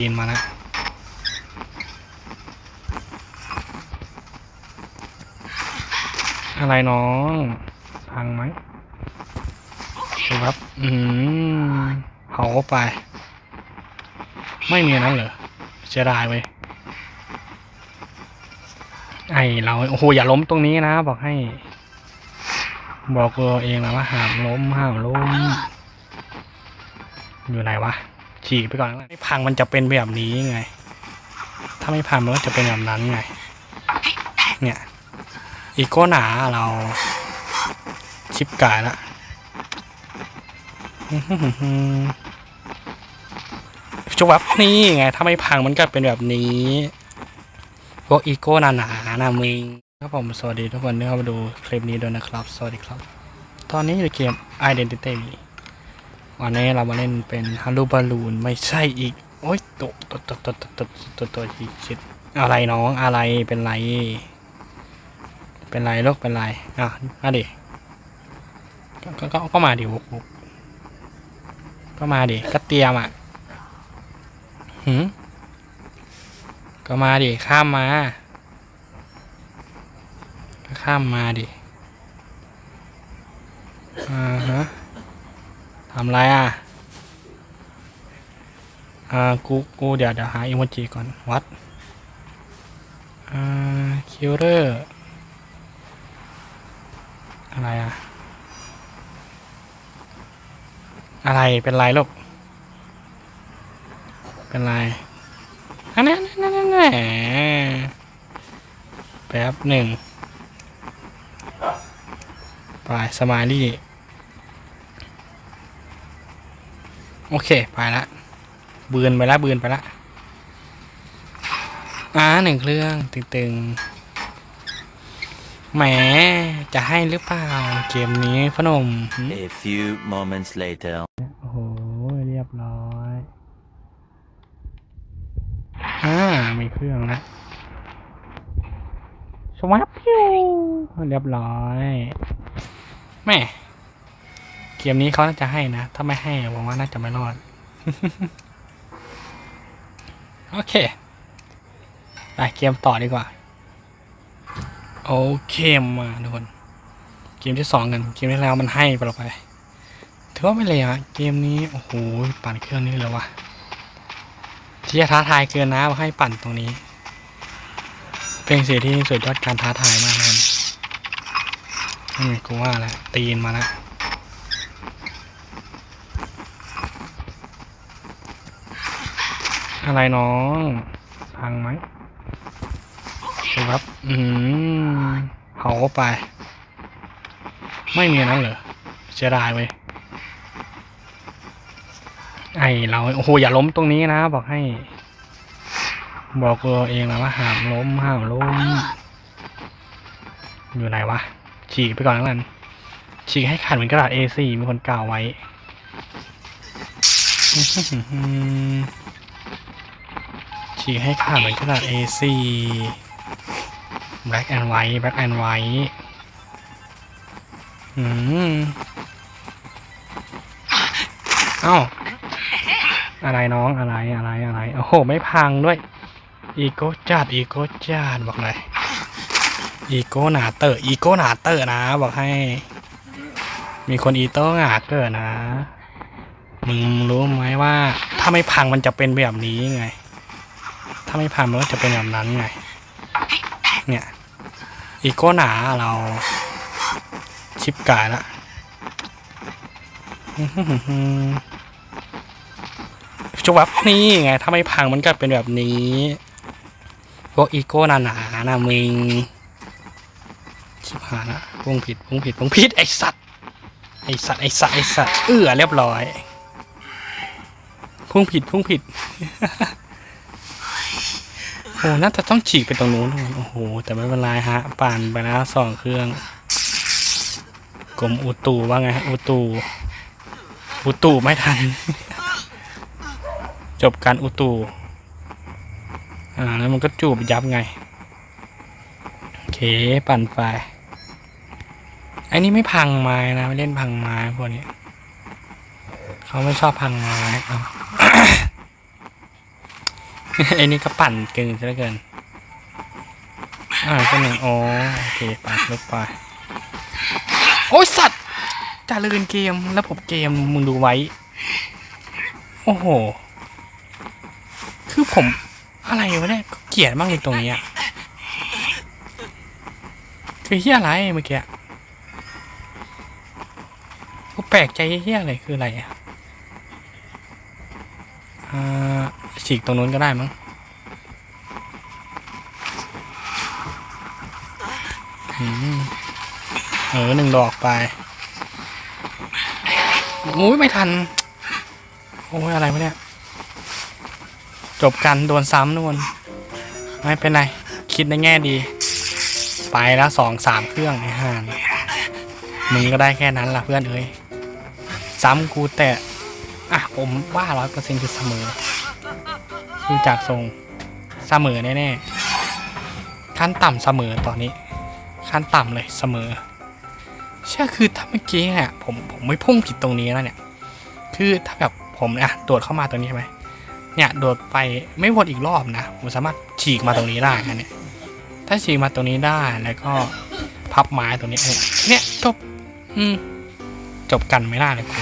กินมาแล้วอะไรน้องพังไหมดูครับ อืมเผาไป ไม่มีนนั้นเหรอเสียดายเว้ยไอเราโอ้โหอย่าล้มตรงนี้นะ บอกให้ บอกตัวเองนะว่าห้ามล้มห้ามล้ม อยู่ไหนวะ ฉีกไปก่อนไม่พังมันจะเป็นแบบนี้ไง ถ้าไม่พังมันก็จะเป็นแบบนั้นไง เนี่ย อีโก้หนาเราชิปกายละจุวับนี่ไง ถ้าไม่พังมันก็เป็นแบบนี้พวกอีโก้หนาหนานะมึงครับผมสวัสดีทุกคนที่เข้ามาดูคลิปนี้ด้วยนะครับ สวัสดีครับ ตอนนี้อยู่เกม Identity วันนี้เรามาเล่นเป็นฮารูบาลูนไม่ใช่อีก โอ๊ยตัวตัวตัวตัวตัวตัวตัวอีกชิดอะไรน้องอะไรเป็นไร เป็นไรลูกเป็นไรอะมาดิก็ก็ก็มาดิวุกวุกก็มาดิก็เตรียมอะหืมก็มาดิข้ามมาข้ามมาดิอ่าฮะ ทำไรอะ อ่า กู กู เดี๋ยวเดี๋ยวหาอีโมจิก่อน วัด อ่า คิวเรอร์ อะไรอะ อะไรเป็นไรลูก เป็นไรอันนั้นนั่นนั่นนั่นแป๊บหนึ่ง ไป สมาลี่ โอเค ไปละเบือนไปละเบือนไปละอ่าหนึ่งเครื่องตึงๆแหมจะให้หรือเปล่า เกมนี้พอหนมหึ A few moments later. โอ้โห เรียบร้อยอ่ามีเครื่องละสวับพิวเรียบร้อยแม่ เกมนี้เขาน่าจะให้นะ ถ้าไม่ให้ผมว่าน่าจะไม่รอด โอเค ไปเกมต่อดีกว่า โอเคมาทุกคน เกมที่สองกัน เกมที่แล้วมันให้ไปเราไป ถือว่าไม่เลยอะเกมนี้ โอ้โห ปั่นเครื่องนี้เลยวะที่จะท้าทายเกินนะให้ปั่นตรงนี้ เป็นสิ่งที่สุดยอดการท้าทายมากเลยอืมกูว่าแล้วตีนมาแล้ว อะไรน้องพังไหมครับ อืมเผาไป ไม่มีนนั้นเหรอเสียดายเว้ยไอเราโอ้โหอย่าล้มตรงนี้นะ บอกให้ บอกตัวเองนะว่าห้ามล้มห้ามล้ม อยู่ไหนวะฉีกไปก่อนแล้วกันฉีกให้ขาดเหมือนกระดาษ A4 มีคนกล่าวไว้ ฉีกให้ขาดเหมือนกระดาษ A4 black and white black and white อืมเอ้า อะไรน้องอะไรอะไรอะไร โอ้โห ไม่พังด้วย อีโก้จัด อีโก้จัด บอกเลยอีโก้หนาเตอร์อีโก้หนาเตอร์นะ บอกให้ มีคนอีโต้หนาเกิดนะ มึงรู้ไหมว่า ถ้าไม่พังมันจะเป็นแบบนี้ไง ถ้าไม่พังมันก็จะเป็นแบบนั้นไง เนี่ย อีโก้หนาเราชิปกายละอื้อหือหือจุวับนี่ไง ถ้าไม่พังมันก็เป็นแบบนี้ พวกอีโก้หนาหนานะมึง ชิบหายละพุ่งผิดพุ่งผิดพุ่งผิด ไอสัตว์ ไอสัตว์ ไอสัตว์ ไอสัตว์ เอื้อเรียบร้อย พุ่งผิดพุ่งผิด โอ้น่าจะต้องฉีกไปตรงนู้นโอ้โห แต่ไม่เป็นไรฮะป่านไปแล้วสองเครื่องกรมอุตูว่าไงอุตู อุตูไม่ทัน จบการอุตูอ่า แล้วมันก็จูบยับไง โอเค ปั่นไปไอ้นี่ไม่พังไม้นะ ไม่เล่นพังไม้พวกนี้ เขาไม่ชอบพังไม้เอา ไอ้นี่ก็ปั่นเกินซะเหลือเกิน อ่าก็หนึ่งอ๋อโอเคไปลุกไป โอ้ยสัตว์จะเลื่นเกมแล้วผมเกมมึงดูไว้ โอ้โห คือผมอะไรวะเนี่ยเกลียดมากเลยตรงนี้ยคือเฮี้ยอะไรเมื่อกี้กูแปลกใจเฮี้ยอะไรคืออะไรอะอ่า ฉีกตรงนู้นก็ได้มั้งอืมเออหนึ่งดอกไปอุ้ยไม่ทัน โอ้ยอะไรวะเนี่ย จบกันโดนซ้ำนวนไม่เป็นไร คิดในแง่ดี ไปแล้วสองสามเครื่องไอ้ห่านมึงก็ได้แค่นั้นล่ะเพื่อนเอ้ย ซ้ำกูแต่ อะ ผมว่าร้อยเปอร์เซ็นต์คือเสมอ ดูจากทรงเสมอแน่ๆขั้นต่ำเสมอตอนนี้ ขั้นต่ำเลยเสมอเชื่อคือถ้าเมื่อกี้เนี่ยผมผมไม่พุ่งผิดตรงนี้แล้วเนี่ย คือถ้าแบบผมอะโดดเข้ามาตรงนี้ใช่ไหมเนี่ยโดดไปไม่วนอีกรอบนะ ผมสามารถฉีกมาตรงนี้ได้นะเนี่ยถ้าฉีกมาตรงนี้ได้แล้วก็พับไม้ตรงนี้เนี่ยจบอืมจบกันไม่ได้เลยกู